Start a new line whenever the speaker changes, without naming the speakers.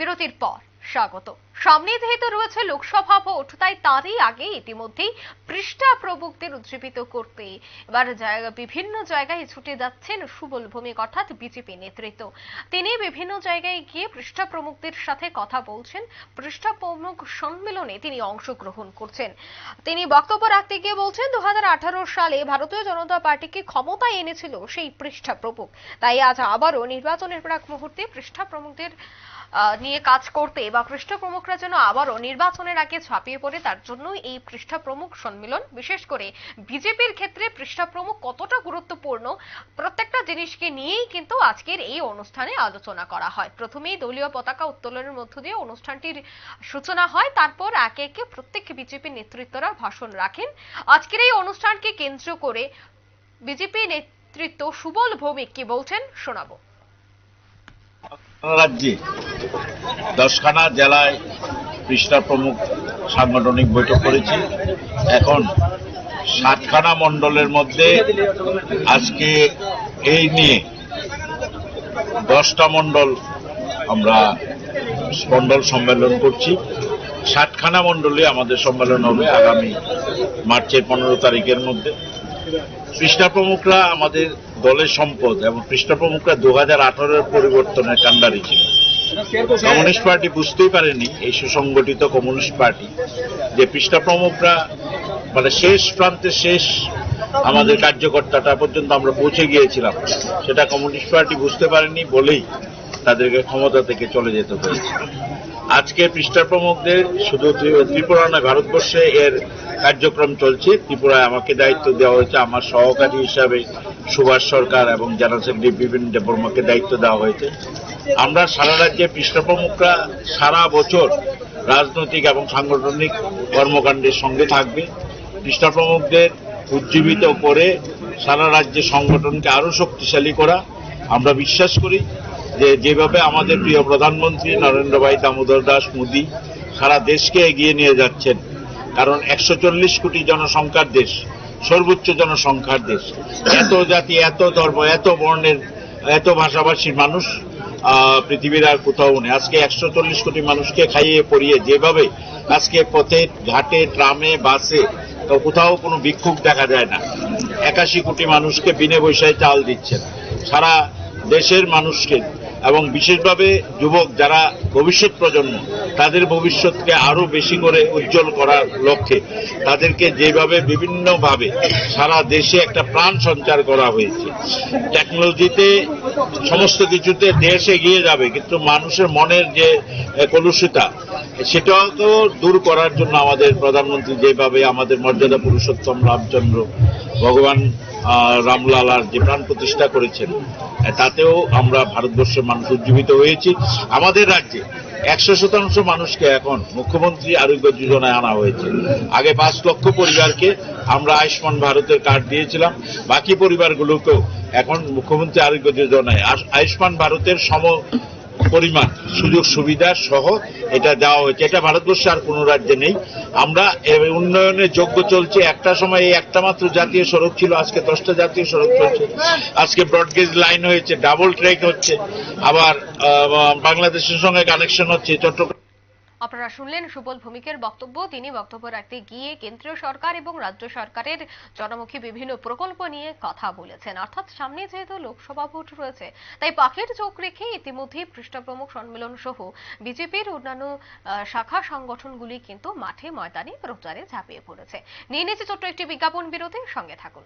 বিরতির পর স্বাগত। সামনে যেহেতু রয়েছে লোকসভা ভোট, তাই তারই আগে ইতিমধ্যেই পৃষ্ঠা প্রবুকদের উজ্জীবিত করতে এবার বিভিন্ন জায়গায় ছুটে যাচ্ছেন সুবল ভৌমিক অর্থাৎ বিজেপি নেতৃত্ব। তিনি বিভিন্ন জায়গায় গিয়ে পৃষ্ঠা প্রমুখদের সাথে কথা বলছেন। পৃষ্ঠা প্রমুখ সম্মেলনে তিনি অংশগ্রহণ করছেন। তিনি বক্তব্য রাখতে গিয়ে বলছেন দু হাজার আঠারো সালে ভারতীয় জনতা পার্টিকে ক্ষমতায় এনেছিল সেই পৃষ্ঠা প্রমুখ তাই আজ আবারও নির্বাচনের প্রাক মুহূর্তে পৃষ্ঠা প্রমুখদের নিয়ে কাজ করতে বা পৃষ্ঠা প্রমুখরা যেন আবারও নির্বাচনের আগে ছাপিয়ে পড়ে, তার জন্য এই পৃষ্ঠা প্রমুখ সম্মেলন। বিশেষ করে বিজেপির ক্ষেত্রে পৃষ্ঠা প্রমুখ কতটা গুরুত্বপূর্ণ, প্রত্যেকটা জিনিসকে নিয়েই কিন্তু আজকের এই অনুষ্ঠানে আলোচনা করা হয়। প্রথমেই দলীয় পতাকা উত্তোলনের মধ্য দিয়ে অনুষ্ঠানটির সূচনা হয়, তারপর একে একে প্রত্যেক বিজেপি নেতৃত্বরা ভাষণ রাখেন। আজকের এই অনুষ্ঠানকে কেন্দ্র করে বিজেপি নেতৃত্ব সুবল ভৌমিক কি বলছেন, শোনাবো।
রাজ্যে দশখানা জেলায় পৃষ্ঠা প্রমুখ সাংগঠনিক বৈঠক করেছি। এখন সাতখানা মণ্ডলের মধ্যে আজকে এই নিয়ে দশটা মণ্ডল আমরা মণ্ডল সম্মেলন করছি। ষাটখানা মণ্ডলে আমাদের সম্মেলন হবে আগামী মার্চের পনেরো তারিখের মধ্যে। পৃষ্ঠা প্রমুখরা আমাদের দলের সম্পদ এবং পৃষ্ঠা প্রমুখরা দু হাজার আঠারোর পরিবর্তনের কাণ্ডারি ছিল। কমিউনিস্ট পার্টি বুঝতেই পারেনি এই সুসংগঠিত কমিউনিস্ট পার্টি যে পৃষ্ঠা প্রমুখরা মানে শেষ প্রান্তে শেষ আমাদের কার্যকর্তাটা পর্যন্ত আমরা পৌঁছে গিয়েছিলাম। সেটা কমিউনিস্ট পার্টি বুঝতে পারেনি বলেই তাদেরকে ক্ষমতা থেকে চলে যেতে হয়েছে। আজকে পৃষ্ঠা প্রমুখদের শুধু ত্রিপুরা নয় ভারতবর্ষে এর কার্যক্রম চলছে। ত্রিপুরায় আমাকে দায়িত্ব দেওয়া হয়েছে আমার সহকারী হিসাবে, সুভাষ সরকার এবং জেনারেল সেক্রেটারি বিপিন দেববর্মাকে দায়িত্ব দেওয়া হয়েছে। আমরা সারা রাজ্যে পৃষ্ঠা প্রমুখরা সারা বছর রাজনৈতিক এবং সাংগঠনিক কর্মকাণ্ডের সঙ্গে থাকবে। পৃষ্ঠা প্রমুখদের উজ্জীবিত করে সারা রাজ্যে সংগঠনকে আরও শক্তিশালী করা আমরা বিশ্বাস করি যে যেভাবে আমাদের প্রিয় প্রধানমন্ত্রী নরেন্দ্র ভাই দামোদর দাস মোদী সারা দেশকে এগিয়ে নিয়ে যাচ্ছেন কারণ একশো চল্লিশ কোটি জনসংখ্যার দেশ, সর্বোচ্চ জনসংখ্যার দেশ। এত জাতি, এত ধর্ম, এত বর্ণের, এত ভাষাভাষীর মানুষ পৃথিবীর আর কোথাও নেই। আজকে একশো চল্লিশ কোটি মানুষকে খাইয়ে পরিয়ে যেভাবে আজকে পথে, ঘাটে, ট্রামে, বাসে, তো কোথাও কোনো বিক্ষোভ দেখা যায় না। একাশি কোটি মানুষকে বিনে পয়সায় চাল দিচ্ছেন। সারা দেশের মানুষকে এবং বিশেষভাবে যুবক যারা ভবিষ্যৎ প্রজন্ম তাদের ভবিষ্যৎকে আরও বেশি করে উজ্জ্বল করার লক্ষ্যে তাদেরকে যেভাবে বিভিন্নভাবে সারা দেশে একটা প্রাণ সঞ্চার করা হয়েছে। টেকনোলজিতে সমস্ত কিছুতে দেশ এগিয়ে যাবে, কিন্তু মানুষের মনের যে কলুষিতা, সেটাও তো দূর করার জন্য আমাদের প্রধানমন্ত্রী যেভাবে আমাদের মর্যাদা পুরুষোত্তম রামচন্দ্র ভগবান রামলালার যে প্রাণ প্রতিষ্ঠা করেছেন, তাতেও আমরা ভারতবর্ষের মানুষ উজ্জীবিত হয়েছি। আমাদের রাজ্যে একশো শতাংশ মানুষকে এখন মুখ্যমন্ত্রী আরোগ্য যোজনায় আনা হয়েছে। আগে পাঁচ লক্ষ পরিবারকে আমরা আয়ুষ্মান ভারতের কার্ড দিয়েছিলাম, বাকি পরিবারগুলোকেও এখন মুখ্যমন্ত্রী আরোগ্য যোজনায়। আয়ুষ্মান ভারতের সম পরিমাণ সুযোগ সুবিধা সহ এটা দেওয়া হয়েছে। এটা ভারতবর্ষে আর কোনো রাজ্যে নেই। আমরা উন্নয়নে উন্নয়নের যোগ্য চলছে। একটা সময় এই একটা মাত্র জাতীয় সড়ক ছিল, আজকে দশটা জাতীয় সড়ক চলছে। আজকে ব্রডগেজ লাইন হয়েছে, ডাবল ট্র্যাক হচ্ছে, আবার বাংলাদেশের সঙ্গে কানেকশন হচ্ছে, চট্টগ্রাম
আপনারা শুনলেন সুবল ভৌমিকের বক্তব্য। তিনি বক্তব্য রাখতে গিয়ে কেন্দ্রীয় সরকার এবং রাজ্য সরকারের জনমুখী বিভিন্ন প্রকল্প নিয়ে কথা বলেছেন। অর্থাৎ সামনে যেহেতু লোকসভা ভোট রয়েছে, তাই পাখির চোখ রেখে ইতিমধ্যেই পৃষ্ঠাপ্রমুখ সম্মেলন সহ বিজেপির অন্যান্য শাখা সংগঠনগুলি কিন্তু মাঠে ময়দানে প্রচারে ঝাঁপিয়ে পড়েছে। নিয়ে নিচ্ছে ছোট্ট একটি বিজ্ঞাপন বিরতির সঙ্গে থাকুন।